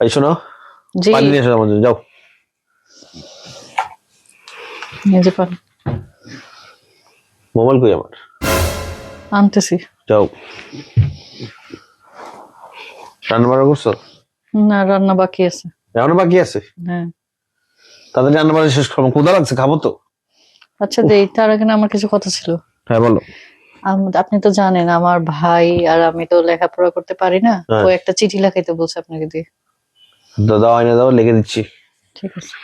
এই শোনো পানি নিয়ে এসো আমার জন্য, যাও। মোবাইল কই আমার? আনতেছি। যাও। রান্না করছ? না রান্না বাকি আছে। এখনও বাকি আছে? হ্যাঁ। তাদের রান্না শেষ করব। ক্ষুদা লাগছে খাব তো। আচ্ছা দেই তার আগে না আমার কিছু কথা ছিল। হ্যাঁ বলো। আপনি তো জানেন আমার ভাই আর আমি তো লেখাপড়া করতে পারি না। হ্যাঁ। ও একটা চিঠি লেখাইতে বলছে আপনাকে দিয়ে। দাদা আইনে দাও লিখে দিচ্ছি। ঠিক আছে।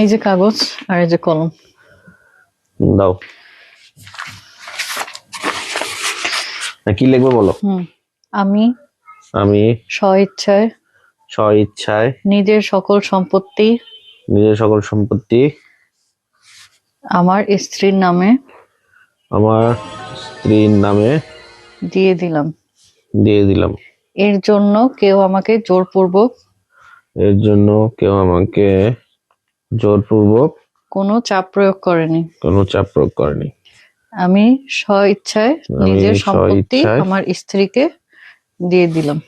এই যে কাগজ আর এই যে কলম। দাও। কি লিখবে বলো? আমি আমি স্ব ইচ্ছায় স্ব ইচ্ছায় নিজের সকল সম্পত্তি নিজের সকল সম্পত্তি আমার স্ত্রীর নামে আমার স্ত্রীর নামে দিয়ে দিলাম। দিয়ে দিলাম। এর জন্য কেউ আমাকে জোরপূর্বক এর জন্য কেউ আমাকে জোরপূর্বক কোনো চাপ প্রয়োগ করেনি। কোনো চাপ প্রয়োগ করেনি। আমি স্ব ইচ্ছায় নিজের সম্পত্তি আমার স্ত্রীকে দিয়ে দিলাম।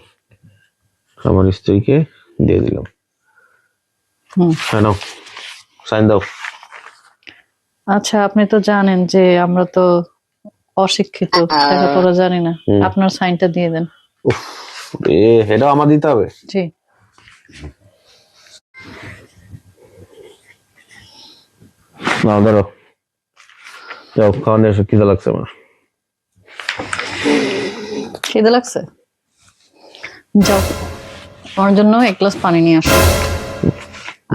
আমার স্ত্রীকে দিয়ে দিলাম। হুম। সাইন দাও। আচ্ছা আপনি তো জানেন যে আমরা তো অশিক্ষিত লেখাপড়া জানি না। আপনার সাইনটা দিয়ে দেন। উফ। এ এটাও আমার দিতে হবে? জি। না ধরো। যাও খাওয়া নিয়ে খিদে লাগছে আমার। খিদে লাগছে? যাও আমার জন্য এক গ্লাস পানি নিয়ে আসো।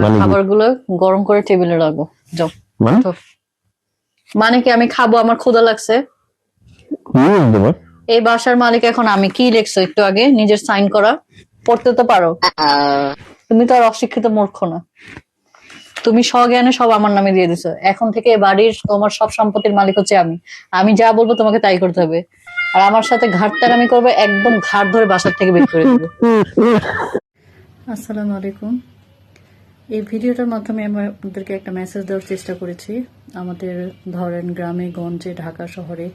মানে কি? খাবারগুলো গরম করে টেবিলে রাখব যাও মানে। মানে কি আমি খাব? আমার ক্ষুধা লাগছে? এই বাসার মালিক এখন আমি। কি লিখছো একটু আগে? নিজের সাইন করা। পড়তে তো পারো। তুমি তো আর অশিক্ষিত মূর্খ না। তুমি স্বজ্ঞানে সব আমার নামে দিয়ে দিছো। এখন থেকে বাড়ির তোমার সব সম্পত্তির মালিক হচ্ছে আমি। আমি যা বলব তোমাকে তাই করতে হবে। আর আমার সাথে ঘাটতারামি করব, একদম ঘাট ধরে বাসার থেকে বের করে দেবো। আসসালামু আলাইকুম। এই ভিডিওটার মাধ্যমে আমি আপনাদেরকে একটা মেসেজ দেওয়ার চেষ্টা করেছি। আমাদের ধরেন গ্রামে, গঞ্জে, ঢাকা শহরে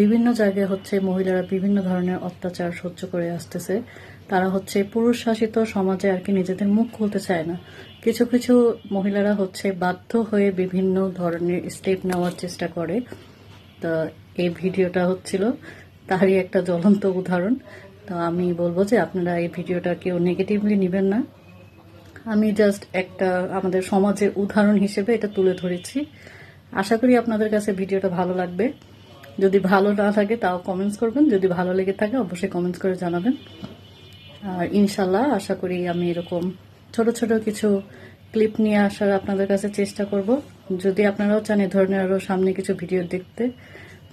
বিভিন্ন জায়গায় হচ্ছে মহিলারা বিভিন্ন ধরনের অত্যাচার সহ্য করে আসতেছে। তারা হচ্ছে পুরুষ শাসিত সমাজে আর কি নিজেদের মুখ খুলতে চায় না। কিছু কিছু মহিলারা হচ্ছে বাধ্য হয়ে বিভিন্ন ধরনের স্টেপ নেওয়ার চেষ্টা করে। তো এই ভিডিওটা হচ্ছিল তারই একটা জ্বলন্ত উদাহরণ। তো আমি বলব যে আপনারা এই ভিডিওটা কেউ নেগেটিভলি নেবেন না। আমি জাস্ট একটা আমাদের সমাজের উদাহরণ হিসেবে এটা তুলে ধরেছি। আশা করি আপনাদের কাছে ভিডিওটা ভালো লাগবে। যদি ভালো না থাকে তাও কমেন্টস করবেন। যদি ভালো লেগে থাকে, অবশ্যই কমেন্টস করে জানাবেন। আর ইনশাল্লাহ আশা করি আমি এরকম ছোট ছোট কিছু ক্লিপ নিয়ে আসার আপনাদের কাছে চেষ্টা করব। যদি আপনারাও চান এ ধরনের আরও সামনে কিছু ভিডিও দেখতে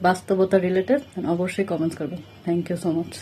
বাস্তবতা রিলেটেড অবশ্যই কমেন্টস করবেন। Thank you so much